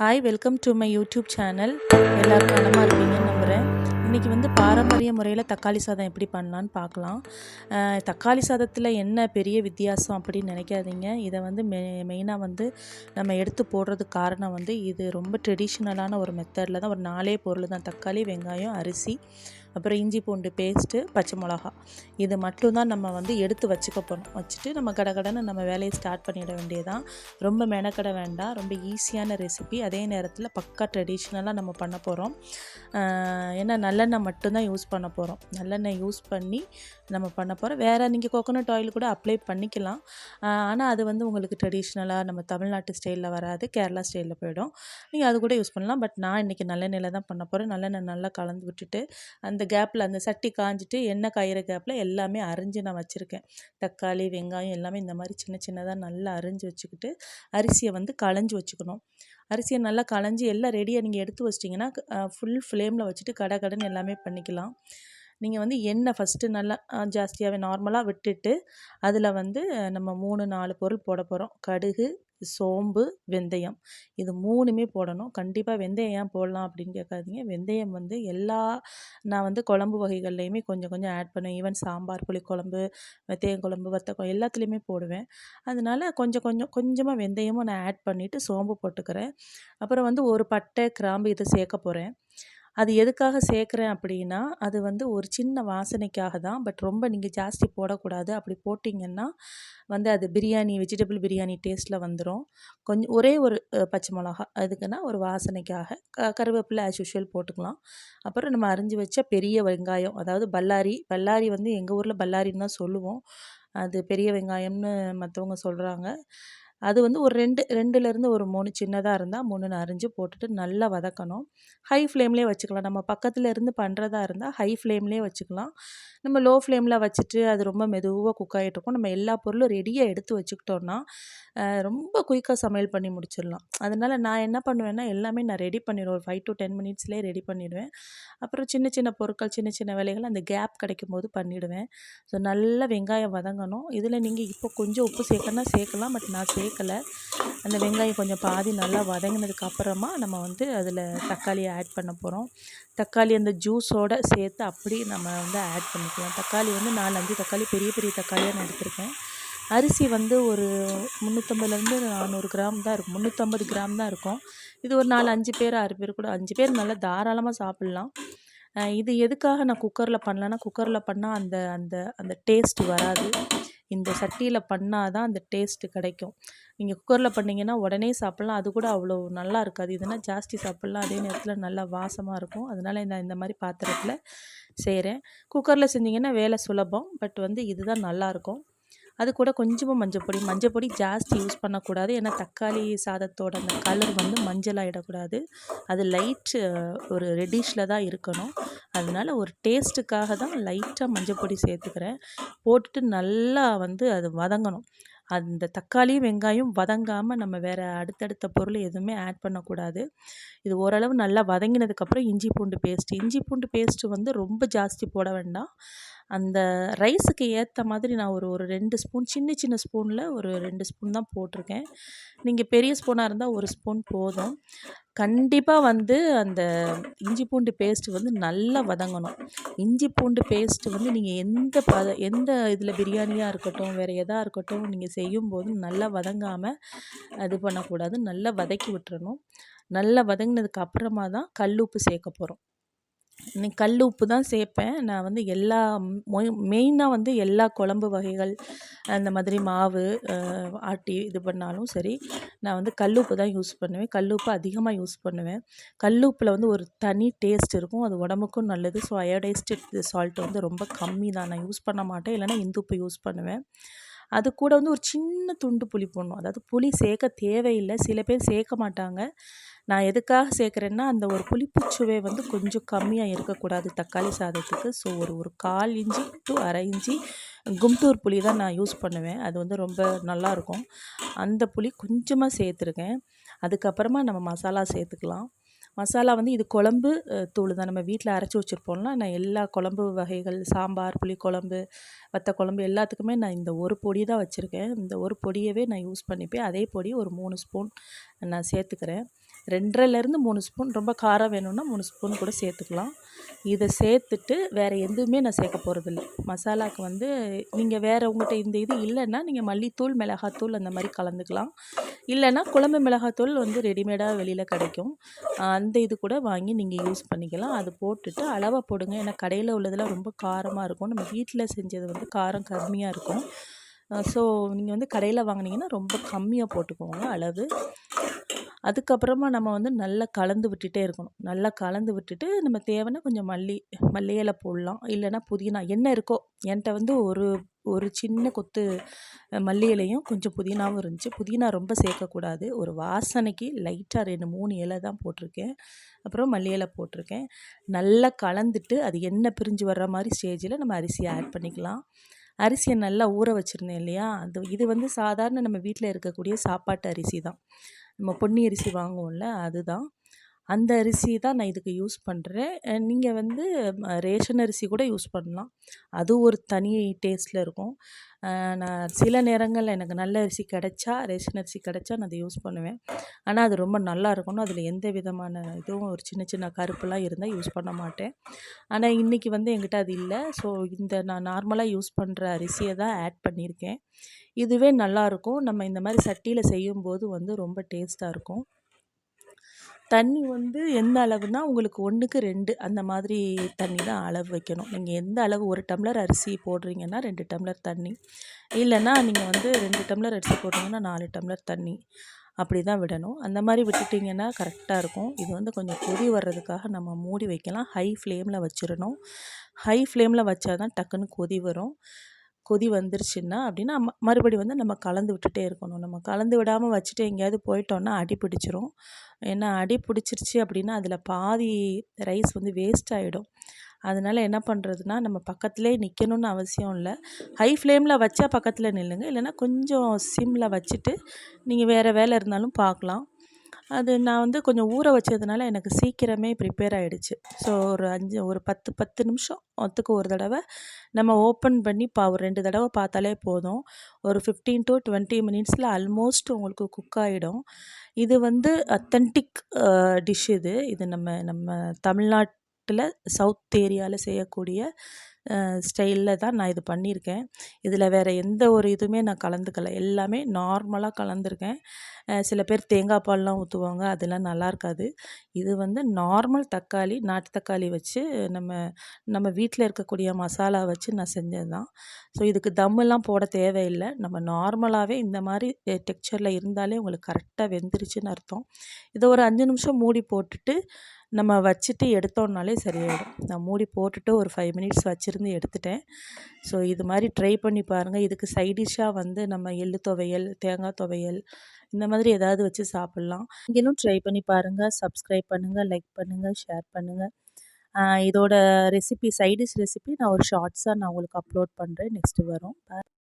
Hi welcome to my YouTube channel எல்லோரும் நலமாக இருப்பீங்கன்னு நம்புகிறேன் இன்றைக்கி வந்து பாரம்பரிய முறையில் தக்காளி சாதம் எப்படி பண்ணலான்னு பார்க்கலாம். தக்காளி சாதத்தில் என்ன பெரிய வித்தியாசம் அப்படின்னு நினைக்காதீங்க. இதை வந்து மெ மெயினாக வந்து நம்ம எடுத்து போடுறதுக்கு காரணம் வந்து இது ரொம்ப ட்ரெடிஷ்னலான ஒரு மெத்தடில் தான் ஒரு நாலே பொருள் தான். தக்காளி வெங்காயம் அரிசி. அப்புறம் இஞ்சி பூண்டு பேஸ்ட்டு பச்சை மிளகா. இது மட்டும்தான் நம்ம வந்து எடுத்து வச்சுக்க போகிறோம் வச்சுட்டு நம்ம கடகடன்னு நம்ம வேலையை ஸ்டார்ட் பண்ணிட வேண்டியதான் ரொம்ப மெனக்கட வேண்டாம். ரொம்ப ஈஸியான ரெசிபி அதே நேரத்தில் பக்கா ட்ரெடிஷ்னலாக நம்ம பண்ண போகிறோம் ஏன்னா நல்லெண்ணெய் மட்டும்தான் யூஸ் பண்ண போகிறோம் நல்லெண்ணெய் யூஸ் பண்ணி நம்ம பண்ண போகிறோம் வேறு நீங்கள் கோகோனட் ஆயில் கூட அப்ளை பண்ணிக்கலாம். ஆனால் அது வந்து உங்களுக்கு ட்ரெடிஷ்னலாக நம்ம தமிழ்நாட்டு ஸ்டைலில் வராது. கேரளா ஸ்டைலில் போயிடும். நீங்கள் அது கூட யூஸ் பண்ணலாம். பட் நான் இன்றைக்கி நல்லெண்ணெயில் தான் பண்ண போகிறேன் நல்லெண்ணெய் நல்லா கலந்து விட்டுட்டு அந்த கேப்பில் அந்த சட்டி காஞ்சிட்டு எண்ணெய் காயிற கேப்பில் எல்லாமே அரிஞ்சு நான் வச்சுருக்கேன். தக்காளி வெங்காயம் எல்லாமே இந்த மாதிரி சின்ன சின்னதாக நல்லா அரிஞ்சு வச்சுக்கிட்டு அரிசியை வந்து களைஞ்சி வச்சுக்கணும். அரிசியை நல்லா களைஞ்சி எல்லாம் ரெடியாக நீங்கள் எடுத்து வச்சிட்டிங்கன்னா ஃபுல் ஃப்ளேமில் வச்சுட்டு கடை கடைன்னு எல்லாமே பண்ணிக்கலாம். நீங்கள் வந்து எண்ணெய் ஃபஸ்ட்டு நல்லா ஜாஸ்தியாகவே நார்மலாக விட்டுட்டு அதில் வந்து நம்ம மூணு நாலு பொருள் போட போகிறோம் கடுகு சோம்பு வெந்தயம். இது மூணுமே போடணும். கண்டிப்பாக வெந்தயம் ஏன் போடலாம் அப்படின்னு கேட்காதீங்க. வெந்தயம் வந்து எல்லா நான் வந்து குழம்பு வகைகள்லையுமே கொஞ்சம் கொஞ்சம் ஆட் பண்ணுவேன். ஈவன் சாம்பார் புளிக்குழம்பு வெந்தயம் குழம்பு வத்த குழம்பு எல்லாத்துலேயுமே போடுவேன். அதனால கொஞ்சம் கொஞ்சம் கொஞ்சமாக வெந்தயமும் நான் ஆட் பண்ணிவிட்டு சோம்பு போட்டுக்கிறேன். அப்புறம் வந்து ஒரு பட்டை கிராம்பு இதை சேர்க்க போகிறேன் அது எதுக்காக சேர்க்குறேன் அப்படின்னா அது வந்து ஒரு சின்ன வாசனைக்காக தான். பட் ரொம்ப நீங்கள் ஜாஸ்தி போடக்கூடாது. அப்படி போட்டிங்கன்னா வந்து அது பிரியாணி வெஜிடபிள் பிரியாணி டேஸ்ட்டில் வந்துடும் கொஞ்சம் ஒரே ஒரு பச்சை மிளகா அதுக்குன்னா ஒரு வாசனைக்காக க கருவேப்பிலை ஆஸ் யூஷுவல் போட்டுக்கலாம். அப்புறம் நம்ம அரிஞ்சு வச்ச பெரிய வெங்காயம் அதாவது பல்லாரி பல்லாரி வந்து எங்கள் ஊரில் பல்லாரின்னு தான் சொல்லுவோம். அது பெரிய வெங்காயம்னு மற்றவங்க சொல்கிறாங்க அது வந்து ஒரு ரெண்டு ரெண்டுலேருந்து ஒரு மூணு சின்னதாக இருந்தால் மூணுன்னு அரிஞ்சு போட்டுட்டு நல்லா வதக்கணும். ஹை ஃப்ளேம்லேயே வச்சுக்கலாம். நம்ம பக்கத்தில் இருந்து பண்ணுறதா இருந்தால் ஹை ஃப்ளேம்லேயே வச்சுக்கலாம். நம்ம லோ ஃப்ளேமில் வச்சுட்டு அது ரொம்ப மெதுவாக குக் ஆகிட்டு இருக்கும். நம்ம எல்லா பொருளும் ரெடியாக எடுத்து வச்சுக்கிட்டோன்னா ரொம்ப குயிக்காக சமையல் பண்ணி முடிச்சிடலாம். அதனால் நான் என்ன பண்ணுவேன்னா எல்லாமே நான் ரெடி பண்ணிடுவேன். ஒரு ஃபைவ் டு டென் மினிட்ஸ்லேயே ரெடி பண்ணிடுவேன். அப்புறம் சின்ன சின்ன பொருட்கள் சின்ன சின்ன வேலைகள் அந்த கேப் கிடைக்கும் போது பண்ணிவிடுவேன் ஸோ நல்லா வெங்காயம் வதங்கணும். இதில் நீங்கள் இப்போ கொஞ்சம் உப்பு சேர்க்கணும்னா சேர்க்கலாம். பட் நான் சேர்க்கலை. அந்த வெங்காயம் கொஞ்சம் பாதி நல்லா வதங்கினதுக்கு அப்புறமா நம்ம வந்து அதில் தக்காளியை ஆட் பண்ண போகிறோம் தக்காளி அந்த ஜூஸோடு சேர்த்து அப்படி நம்ம வந்து ஆட் பண்ணிக்கலாம். தக்காளி வந்து நாலு அஞ்சு தக்காளி பெரிய பெரிய தக்காளியாக நான் எடுத்திருக்கேன். அரிசி வந்து ஒரு முந்நூற்றம்பதுலேருந்து நானூறு கிராம் தான் இருக்கும். முந்நூற்றம்பது கிராம் தான் இருக்கும். இது ஒரு நாலு அஞ்சு பேர் ஆறு பேர் கூட அஞ்சு பேர் நல்லா தாராளமாக சாப்பிட்லாம். இது எதுக்காக நான் குக்கரில் பண்ணலன்னா குக்கரில் பண்ணால் அந்த அந்த அந்த டேஸ்ட் வராது. இந்த சட்டியில் பண்ணால் தான் அந்த டேஸ்ட்டு கிடைக்கும். நீங்கள் குக்கரில் பண்ணிங்கன்னா உடனே சாப்பிட்லாம். அது கூட அவ்வளோ நல்லா இருக்காது. இதுனா ஜாஸ்தி சாப்பிட்லாம். அதே நேரத்தில் நல்லா வாசமாக இருக்கும். அதனால் நான் இந்த மாதிரி பாத்திரத்தில் செய்கிறேன் குக்கரில் செஞ்சிங்கன்னா வேலை சுலபம். பட் வந்து இதுதான் நல்லாயிருக்கும் அது கூட கொஞ்சமாக மஞ்சப்பொடி மஞ்சப்பொடி ஜாஸ்தி யூஸ் பண்ணக்கூடாது. ஏன்னா தக்காளி சாதத்தோட அந்த கலர் வந்து மஞ்சளாகிடக்கூடாது அது லைட் ஒரு ரெட்டிஷில் தான் இருக்கணும். அதனால ஒரு டேஸ்ட்டுக்காக தான் லைட்டாக மஞ்சப்பொடி சேர்த்துக்கிறேன். போட்டுட்டு நல்லா வந்து அது வதங்கணும். அந்த தக்காளியும் வெங்காயம் வதங்காமல் நம்ம வேறு அடுத்தடுத்த பொருள் எதுவுமே ஆட் பண்ணக்கூடாது. இது ஓரளவு நல்லா வதங்கினதுக்கப்புறம் இஞ்சி பூண்டு பேஸ்ட்டு. இஞ்சி பூண்டு பேஸ்ட்டு வந்து ரொம்ப ஜாஸ்தி போட வேண்டாம். அந்த ரைஸுக்கு ஏற்ற மாதிரி நான் ஒரு ஒரு ரெண்டு ஸ்பூன் சின்ன சின்ன ஸ்பூனில் ஒரு ரெண்டு ஸ்பூன் தான் போட்டிருக்கேன். நீங்கள் பெரிய ஸ்பூனாக இருந்தால் ஒரு ஸ்பூன் போதும். கண்டிப்பாக வந்து அந்த இஞ்சி பூண்டு பேஸ்ட்டு வந்து நல்லா வதங்கணும். இஞ்சி பூண்டு பேஸ்ட்டு வந்து நீங்கள் எந்த பத எந்த இதில் பிரியாணியாக இருக்கட்டும் வேறு எதாக இருக்கட்டும் நீங்கள் செய்யும்போது நல்லா வதங்காமல் இது பண்ணக்கூடாது. நல்லா வதக்கி விட்டுறணும். நல்லா வதங்கினதுக்கு அப்புறமா தான் கல் உப்பு சேர்க்க போகிறோம் கல் உப்பு தான் சேர்ப்பேன் நான் வந்து எல்லா மெயினாக வந்து எல்லா குழம்பு வகைகள் அந்த மாதிரி மாவு ஆட்டி இது பண்ணாலும் சரி நான் வந்து கல் உப்பு தான் யூஸ் பண்ணுவேன். கல் உப்பு அதிகமாக யூஸ் பண்ணுவேன். கல் உப்பில் வந்து ஒரு தனி டேஸ்ட் இருக்கும். அது உடம்புக்கும் நல்லது. ஸோ அயோடைஸ்டு சால்ட் வந்து ரொம்ப கம்மி தான். நான் யூஸ் பண்ண மாட்டேன். இல்லைனா இந்துப்பு யூஸ் பண்ணுவேன். அது கூட வந்து ஒரு சின்ன துண்டு புளி போடணும். அதாவது புளி சேர்க்க தேவையில்லை. சில பேர் சேர்க்க மாட்டாங்க. நான் எதுக்காக சேர்க்குறேன்னா அந்த ஒரு புளிப்புச்சுவை வந்து கொஞ்சம் கம்மியாக இருக்கக்கூடாது தக்காளி சாதத்துக்கு. ஸோ ஒரு ஒரு கால் இஞ்சி டு அரை இஞ்சி கும்தூர் புளி தான் நான் யூஸ் பண்ணுவேன். அது வந்து ரொம்ப நல்லாயிருக்கும். அந்த புளி கொஞ்சமாக சேர்த்துருக்கேன். அதுக்கப்புறமா நம்ம மசாலா சேர்த்துக்கலாம். மசாலா வந்து இது குழம்பு தூள் தான். நம்ம வீட்டில் அரைச்சி வச்சுருப்போம்ல நான் எல்லா குழம்பு வகைகள் சாம்பார் புளிக்குழம்பு வத்த குழம்பு எல்லாத்துக்குமே நான் இந்த ஒரு பொடி தான் வச்சுருக்கேன். இந்த ஒரு பொடியவே நான் யூஸ் பண்ணிப்பேன். அதே பொடி ஒரு மூணு ஸ்பூன் நான் சேர்த்துக்கிறேன். ரெண்டரைலேருந்து மூணு ஸ்பூன் ரொம்ப காரம் வேணும்னா மூணு ஸ்பூன் கூட சேர்த்துக்கலாம். இதை சேர்த்துட்டு வேறு எதுவுமே நான் சேர்க்க போகிறதில்ல மசாலாவுக்கு வந்து நீங்கள் வேறு உங்கள்கிட்ட இந்த இது இல்லைன்னா நீங்கள் மல்லித்தூள் மிளகாத்தூள் அந்த மாதிரி கலந்துக்கலாம். இல்லைன்னா குழம்பு மிளகாத்தூள் வந்து ரெடிமேடாக வெளியில் கிடைக்கும். அந்த இது கூட வாங்கி நீங்கள் யூஸ் பண்ணிக்கலாம். அது போட்டுட்டு அளவாக போடுங்க. ஏன்னா கடையில் உள்ளதெல்லாம் ரொம்ப காரமாக இருக்கும். நம்ம வீட்டில் செஞ்சது வந்து காரம் கம்மியாக இருக்கும். ஸோ நீங்கள் வந்து கடையில் வாங்கினீங்கன்னா ரொம்ப கம்மியாக போட்டுக்கோங்க அளவு. அதுக்கப்புறமா நம்ம வந்து நல்லா கலந்து விட்டுட்டே இருக்கணும். நல்லா கலந்து விட்டுட்டு நம்ம தேவைன்னா கொஞ்சம் மல்லி மல்லி இலை போடலாம். இல்லைன்னா புதினா என்ன இருக்கோ என்கிட்ட வந்து ஒரு ஒரு சின்ன கொத்து மல்லி இலையும் கொஞ்சம் புதினாவும் இருந்துச்சு. புதினா ரொம்ப சேர்க்கக்கூடாது. ஒரு வாசனைக்கு லைட்டாக ரெண்டு மூணு இலை தான் போட்டிருக்கேன். அப்புறம் மல்லி இலை போட்டிருக்கேன். நல்லா கலந்துட்டு அது எண்ணெய் பிரிஞ்சு வர்ற மாதிரி ஸ்டேஜில் நம்ம அரிசியை ஆட் பண்ணிக்கலாம். அரிசியை நல்லா ஊற வச்சுருந்தேன் இல்லையா? அது இது வந்து சாதாரண நம்ம வீட்டில் இருக்கக்கூடிய சாப்பாட்டு அரிசி தான். நம்ம பொன்னி அரிசி வாங்குவோம்ல அதுதான். அந்த அரிசி தான் நான் இதுக்கு யூஸ் பண்ணுறேன் நீங்கள் வந்து ரேஷன் அரிசி கூட யூஸ் பண்ணலாம். அது ஒரு தனி டேஸ்ட்டில் இருக்கும். நான் சில நேரங்களில் எனக்கு நல்ல அரிசி கிடச்சா ரேஷன் அரிசி கிடச்சா நான் அதை யூஸ் பண்ணுவேன். ஆனால் அது ரொம்ப நல்லா இருக்கணும். அதில் எந்த விதமான இதுவும் ஒரு சின்ன சின்ன கருப்புலாம் இருந்தால் யூஸ் பண்ண மாட்டேன். ஆனால் இன்றைக்கி வந்து எங்கிட்ட அது இல்லை. ஸோ இந்த நான் நார்மலாக யூஸ் பண்ணுற அரிசியை தான் ஆட் பண்ணியிருக்கேன். இதுவே நல்லாயிருக்கும் நம்ம இந்த மாதிரி சட்டியில் செய்யும்போது வந்து ரொம்ப டேஸ்ட்டாக இருக்கும். தண்ணி வந்து எந்த அளவுனா உங்களுக்கு ஒன்றுக்கு ரெண்டு அந்த மாதிரி தண்ணி தான் அளவு வைக்கணும். நீங்கள் எந்த அளவு ஒரு டம்ளர் அரிசி போடுறீங்கன்னா ரெண்டு டம்ளர் தண்ணி. இல்லைன்னா நீங்கள் வந்து ரெண்டு டம்ளர் அரிசி போடுறீங்கன்னா நாலு டம்ளர் தண்ணி அப்படி தான் விடணும். அந்த மாதிரி விட்டுட்டிங்கன்னா கரெக்டாக இருக்கும். இது வந்து கொஞ்சம் கொதி வர்றதுக்காக நம்ம மூடி வைக்கலாம். ஹை ஃப்ளேமில் வச்சிடணும். ஹை ஃப்ளேமில் வச்சால் தான் டக்குன்னு கொதி வரும். கொதி வந்துருச்சுன்னா அப்படின்னா ம மறுபடி வந்து நம்ம கலந்து விட்டுட்டே இருக்கணும். நம்ம கலந்து விடாமல் வச்சுட்டு எங்கேயாவது போயிட்டோன்னா அடி பிடிச்சிரும். ஏன்னா அடி பிடிச்சிருச்சு அப்படின்னா அதில் பாதி ரைஸ் வந்து வேஸ்ட் ஆகிடும் அதனால் என்ன பண்ணுறதுனா நம்ம பக்கத்துலேயே நிற்கணும்னு அவசியம் இல்லை. ஹை ஃப்ளேமில் வச்சா பக்கத்தில் நில்லுங்க. இல்லைன்னா கொஞ்சம் சிம்மில் வச்சுட்டு நீங்கள் வேறு வேலை இருந்தாலும் பார்க்கலாம். அது நான் வந்து கொஞ்சம் ஊற வச்சதுனால எனக்கு சீக்கிரமே ப்ரிப்பேர் ஆகிடுச்சு ஸோ ஒரு அஞ்சு ஒரு பத்து பத்து நிமிஷம் ஒத்துக்கு ஒரு தடவை நம்ம ஓப்பன் பண்ணி பா ஒரு ரெண்டு தடவை பார்த்தாலே போதும். ஒரு ஃபிஃப்டீன் டு டுவெண்ட்டி மினிட்ஸில் ஆல்மோஸ்ட் உங்களுக்கு குக் ஆகிடும் இது வந்து அத்தன்டிக் டிஷ் இது. இது நம்ம நம்ம தமிழ்நாட்டில் சவுத் ஏரியாவில் செய்யக்கூடிய ஸ்டைலில் தான் நான் இது பண்ணியிருக்கேன். இதில் வேறு எந்த ஒரு இதுவுமே நான் கலந்துக்கல. எல்லாமே நார்மலாக கலந்துருக்கேன். சில பேர் தேங்காய் பால்லாம் ஊற்றுவாங்க அதெல்லாம் நல்லா இருக்காது. இது வந்து நார்மல் தக்காளி நாட்டு தக்காளி வச்சு நம்ம நம்ம வீட்டில் இருக்கக்கூடிய மசாலா வச்சு நான் செஞ்சது தான். ஸோ இதுக்கு தம்மெல்லாம் போட தேவையில்லை. நம்ம நார்மலாகவே இந்த மாதிரி டெக்ஸ்சரில் இருந்தாலே உங்களுக்கு கரெக்டாக வெந்துருச்சுன்னு அர்த்தம். இதை ஒரு அஞ்சு நிமிஷம் மூடி போட்டுட்டு நம்ம வச்சுட்டு எடுத்தோம்னாலே சரியாயிடும். நான் மூடி போட்டுட்டு ஒரு ஃபைவ் மினிட்ஸ் வச்சுருந்து எடுத்துட்டேன். ஸோ இது மாதிரி ட்ரை பண்ணி பாருங்கள் இதுக்கு சைடிஷ்ஷாக வந்து நம்ம எள்ளு துவையல் தேங்காய் துவையல் இந்த மாதிரி ஏதாவது வச்சு சாப்பிட்லாம். நீங்களும் ட்ரை பண்ணி பாருங்கள் சப்ஸ்கிரைப் பண்ணுங்கள் லைக் பண்ணுங்கள் ஷேர் பண்ணுங்கள் இதோட ரெசிபி சைடிஷ் ரெசிபி நான் ஒரு ஷார்ட்ஸாக நான் உங்களுக்கு அப்லோட் பண்ணுறேன் நெக்ஸ்ட்டு வரும்.